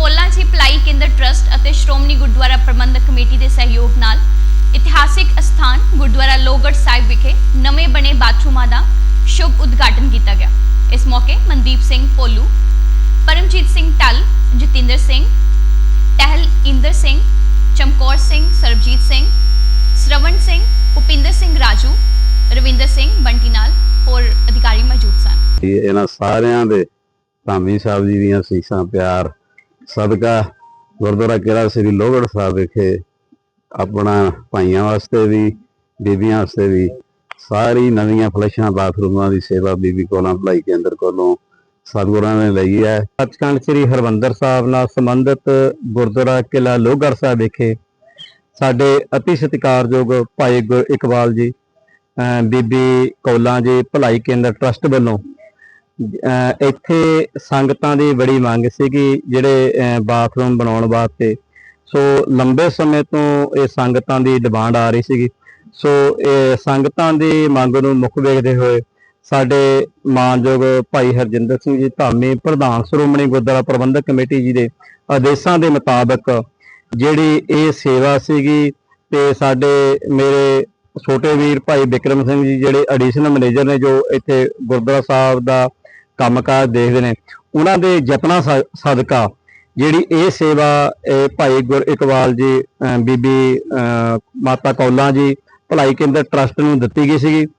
ਕੋਲਾ ਜੀ ਭਲਾਈ ਕੇਂਦਰ ਟਰਸਟ ਅਤੇ ਸ਼੍ਰੋਮਣੀ ਗੁਰਦੁਆਰਾ ਪ੍ਰਬੰਧਕ ਕਮੇਟੀ ਦੇ ਸਹਿਯੋਗ ਨਾਲ ਇਤਿਹਾਸਿਕ ਅਸਥਾਨ ਗੁਰਦੁਆਰਾ ਲੋਗੜ ਸਾਹਿਬ ਵਿਖੇ ਨਵੇਂ ਬਣੇ ਬਾਥਰੂਮਾਂ ਦਾ ਸ਼ੁਭ ਉਦਘਾਟਨ ਕੀਤਾ ਗਿਆ। ਇਸ ਮੌਕੇ ਮਨਦੀਪ ਸਿੰਘ ਪੋਲੂ, ਪਰਮਜੀਤ ਸਿੰਘ ਟੱਲ ਜਤਿੰਦਰ ਸਿੰਘ, ਟਹਿਲ ਇੰਦਰ ਸਿੰਘ, ਚਮਕੌਰ ਸਿੰਘ, ਸਰਬਜੀਤ ਸਿੰਘ, ਸ਼ਰਵਣ ਸਿੰਘ ਉਪਿੰਦਰ ਸਿੰਘ ਰਾਜੂ, ਰਵਿੰਦਰ ਸਿੰਘ ਬੰਟੀ ਨਾਲ ਹੋਰ ਅਧਿਕਾਰੀ ਮੌਜੂਦ ਸਨ। ਇਹਨਾਂ ਸਾਰਿਆਂ ਦੇ ਧਾਮੀ ਸਾਹਿਬ ਜੀ ਦੀਆਂ ਸੀਸਾਂ ਪਿਆਰ ਸਦਕਾ ਗੁਰਦੁਆਰਾ ਕਿਲਾ ਸ੍ਰੀ ਲੋਹਗੜ੍ਹ ਸਾਹਿਬ ਵਿਖੇ ਆਪਣਾ ਭਾਈਆਂ ਵਾਸਤੇ ਵੀ, ਬੀਬੀਆਂ ਵਾਸਤੇ ਵੀ ਸਾਰੀ ਨਵੀਆਂ ਫਲੈਸ਼ਾਂ ਬਾਥਰੂਮਾਂ ਦੀ ਸੇਵਾ ਬੀਬੀ ਕੋਲਾਂ ਭਲਾਈ ਕੇਂਦਰ ਕੋਲੋਂ ਸਤਿਗੁਰਾਂ ਨੇ ਲਈ ਹੈ। ਸੱਚਖੰਡ ਸ੍ਰੀ ਹਰਮੰਦਰ ਸਾਹਿਬ ਨਾਲ ਸੰਬੰਧਿਤ ਗੁਰਦੁਆਰਾ ਕਿਲਾ ਲੋਹਗੜ੍ਹ ਸਾਹਿਬ ਵਿਖੇ ਸਾਡੇ ਅਤੀ ਸਤਿਕਾਰਯੋਗ ਭਾਈ ਗੁਰ ਇਕਬਾਲ ਜੀ, ਅਹ ਬੀਬੀ ਕੌਲਾਂ ਜੀ, ਭਲਾਈ ਕੇਂਦਰ ਟਰਸਟ ਵੱਲੋਂ ਇੱਥੇ ਸੰਗਤਾਂ ਦੀ ਬੜੀ ਮੰਗ ਸੀਗੀ ਜਿਹੜੇ ਬਾਥਰੂਮ ਬਣਾਉਣ ਵਾਸਤੇ। ਸੋ ਲੰਬੇ ਸਮੇਂ ਤੋਂ ਇਹ ਸੰਗਤਾਂ ਦੀ ਡਿਮਾਂਡ ਆ ਰਹੀ ਸੀਗੀ। ਸੋ ਇਹ ਸੰਗਤਾਂ ਦੀ ਮੰਗ ਨੂੰ ਮੁੱਖ ਵੇਖਦੇ ਹੋਏ ਸਾਡੇ ਮਾਨਯੋਗ ਭਾਈ ਹਰਜਿੰਦਰ ਸਿੰਘ ਜੀ ਧਾਮੀ ਪ੍ਰਧਾਨ ਸ਼੍ਰੋਮਣੀ ਗੁਰਦੁਆਰਾ ਪ੍ਰਬੰਧਕ ਕਮੇਟੀ ਜੀ ਦੇ ਆਦੇਸ਼ਾਂ ਦੇ ਮੁਤਾਬਕ ਜਿਹੜੀ ਇਹ ਸੇਵਾ ਸੀਗੀ ਤੇ ਸਾਡੇ ਮੇਰੇ ਛੋਟੇ ਵੀਰ ਭਾਈ ਵਿਕਰਮ ਸਿੰਘ ਜੀ, ਜਿਹੜੇ ਐਡੀਸ਼ਨਲ ਮੈਨੇਜਰ ਨੇ ਜੋ ਇੱਥੇ ਗੁਰਦੁਆਰਾ ਸਾਹਿਬ ਦਾ ਕੰਮਕਾਜ ਦੇਖਦੇ ਨੇ, ਉਹਨਾਂ ਦੇ ਯਤਨਾਂ ਸ- ਸਦਕਾ ਜਿਹੜੀ ਇਹ ਸੇਵਾ, ਇਹ ਭਾਈ ਗੁਰ ਇਕਬਾਲ ਜੀ ਬੀਬੀ ਮਾਤਾ ਕੌਲਾਂ ਜੀ, ਭਲਾਈ ਕੇਂਦਰ ਟਰਸਟ ਨੂੰ ਦਿੱਤੀ ਗਈ ਸੀਗੀ।